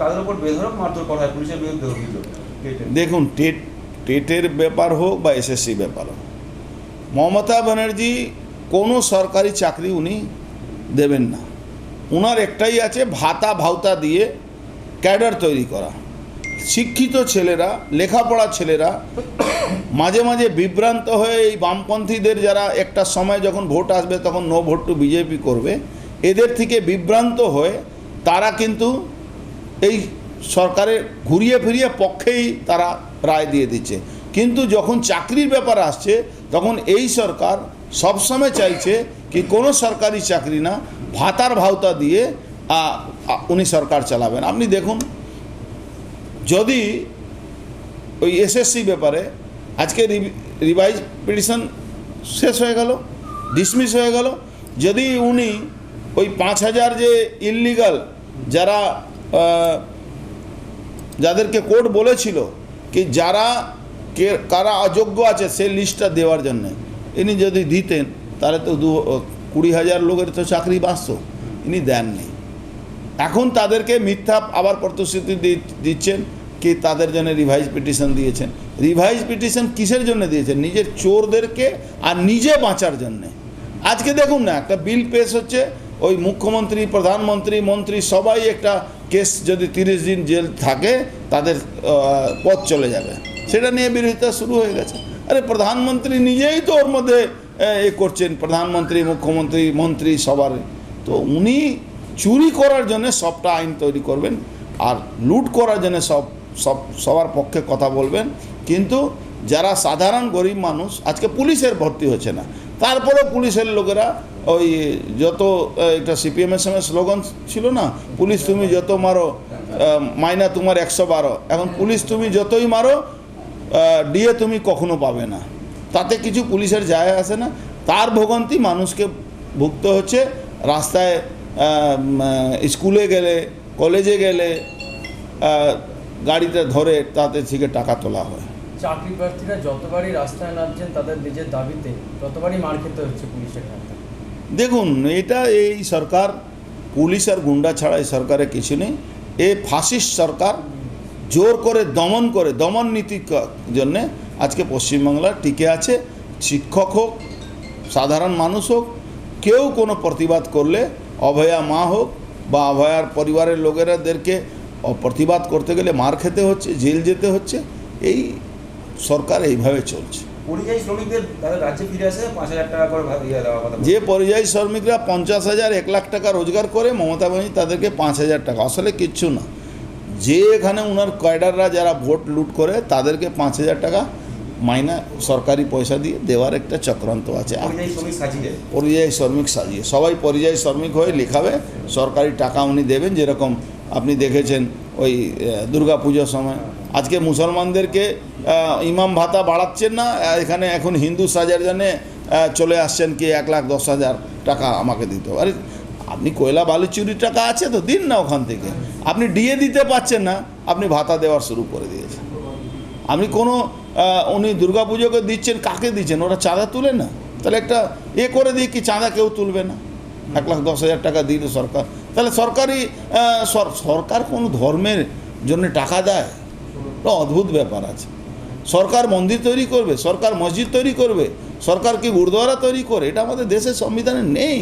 তাদের উপর বেধরক মারধর করা হয়, পুলিশের বিরুদ্ধে অভিযোগ। দেখুন, টেট, টেটের ব্যাপার হোক বা এসএসসি ব্যাপার হোক, মমতা ব্যানার্জি কোনো সরকারি চাকরি উনি দেবেন না। ওনার একটাই আছে, ভাতা ভাউতা দিয়ে ক্যাডার তৈরি করা। শিক্ষিত ছেলেরা, লেখাপড়া ছেলেরা মাঝে মাঝে বিভ্রান্ত হয়ে এই বামপন্থীদের যারা একটা সময় যখন ভোট আসবে তখন নো ভোট টু বিজেপি করবে, এদের থেকে বিভ্রান্ত হয়ে তারা কিন্তু এই সরকারের ঘুরিয়ে ফিরিয়ে পক্ষেই তারা রায় দিয়ে দিচ্ছে। কিন্তু যখন চাকরির ব্যাপার আসছে, তখন এই সরকার সবসময় চাইছে কি কোনো সরকারি চাকরি না, ভাতার ভাওতা দিয়ে উনি সরকার চালাবেন। আপনি দেখুন, যদি ওই এসএসসি ব্যাপারে আজকে রিভাইজ পিটিশন শেষ হয়ে গেল ডিসমিস হয়ে গেল, যদি উনি ওই পাঁচ হাজার যে ইললিগাল যারা যাদেরকে কোর্ট বলেছিল কি যারা কারা অযোগ্য আছে, সেই লিস্টটা দেওয়ার জন্যে। ইনি যদি দিতেন, তাহলে তো দু কুড়ি হাজার লোকের তো চাকরি বাঁচত। ইনি দেননি। এখন তাদেরকে মিথ্যা আবার প্রতিশ্রুতি দিচ্ছেন কি তাদের জন্য রিভাইজ পিটিশন দিয়েছেন। রিভাইজ পিটিশন কিসের জন্য দিয়েছেন? নিজের চোরদেরকে আর নিজে বাঁচার জন্যে। আজকে দেখুন না, একটা বিল পেশ হচ্ছে, ওই মুখ্যমন্ত্রী, প্রধানমন্ত্রী, মন্ত্রী সবাই একটা কেস যদি তিরিশ দিন জেল থাকে, তাদের পথ চলে যাবে। সেটা নিয়ে বিরোধিতা শুরু হয়ে গেছে। আরে প্রধানমন্ত্রী নিজেই তো ওর মধ্যে এ করছেন। প্রধানমন্ত্রী, মুখ্যমন্ত্রী, মন্ত্রী সবার। তো উনি চুরি করার জন্য সবটা আইন তৈরি করবেন। আর লুট করার জন্য সব সব, সবার পক্ষে কথা বলবেন। কিন্তু যারা সাধারণ গরিব মানুষ, আজকে পুলিশের ভর্তি হচ্ছে না। তারপরেও পুলিশের লোকেরা ওই যত একটা সিপিএমের সময় স্লোগান ছিল না, পুলিশ তুমি যত মারো মাইনা তোমার একশো বারো। এখন পুলিশ তুমি যতই মারো ডিএ তুমি কখনো পাবে না। তাতে কিছু পুলিশের যায় আসে না। তার ভোগান্তি মানুষকে ভুগতে হচ্ছে। রাস্তায় স্কুলে গেলে, কলেজে গেলে গাড়িতে ধরে তাতে থেকে টাকা তোলা হয়। চাকরি প্রার্থীরা যতবারই রাস্তায় নামছেন তাদের নিজের দাবিতে ততবারই মার খেতে হচ্ছে পুলিশের দেখুন, এটা এই সরকার, পুলিশ আর গুন্ডা ছাড়া এই সরকারে কিছু নেই। এ ফাসিস্ট সরকার জোর করে দমন করে, দমন নীতির জন্যে আজকে পশ্চিমবাংলা টিকে আছে। শিক্ষক হোক, সাধারণ মানুষ হোক, কেউ কোনো প্রতিবাদ করলে অভয়া মা হোক বা অভয়ার পরিবারের লোকেরাদেরকে প্রতিবাদ করতে গেলে মার খেতে হচ্ছে, জেল যেতে হচ্ছে। এই সরকার এইভাবে চলছে। পরিযায়ী শ্রমিকদের তাদের রাজ্যে ফিরে আসে পাঁচ হাজার টাকা করে ইয়ে কথা। যে পরিযায়ী শ্রমিকরা পঞ্চাশ হাজার এক লাখ টাকা রোজগার করে মমতা ব্যানার্জি তাদেরকে পাঁচ হাজার টাকা। আসলে কিচ্ছু না। যে এখানে ওনার ক্যাডাররা যারা ভোট লুট করে তাদেরকে পাঁচ হাজার টাকা মাইনা সরকারি পয়সা দিয়ে দেওয়ার একটা চক্রান্ত আছে। পরিযায়ী শ্রমিক সাজিয়ে। সবাই পরিযায়ী শ্রমিক হয়ে লেখাবে। সরকারি টাকা উনি দেবেন যেরকম আপনি দেখেছেন ওই দুর্গা পুজোর সময়। আজকে মুসলমানদেরকে ইমাম ভাতা বাড়াচ্ছেন না এখানে এখন হিন্দু সাজার জন্যে চলে আসছেন কি এক লাখ দশ হাজার টাকা আমাকে দিতে আরে, আপনি কয়লা বালু চুরির টাকা আছে তো, দিন না ওখান থেকে। আপনি ডিএ দিতে পারছেন না, আপনি ভাতা দেওয়ার শুরু করে দিয়েছেন। আপনি কোনো উনি দুর্গা পুজোকে দিচ্ছেন, কাকে দিচ্ছেন? ওরা চাঁদা তুলে না? তাহলে একটা এ করে দিই কি চাঁদা কেউ তুলবে না? এক লাখ দশ হাজার টাকা দিল সরকার। তাহলে সরকারি সরকার কোনো ধর্মের জন্য টাকা দেয়? অদ্ভুত ব্যাপার আছে। সরকার মন্দির তৈরি করবে, সরকার মসজিদ তৈরি করবে, সরকার কি গুরুদ্বারা তৈরি করে? এটা আমাদের দেশের সংবিধানে নেই।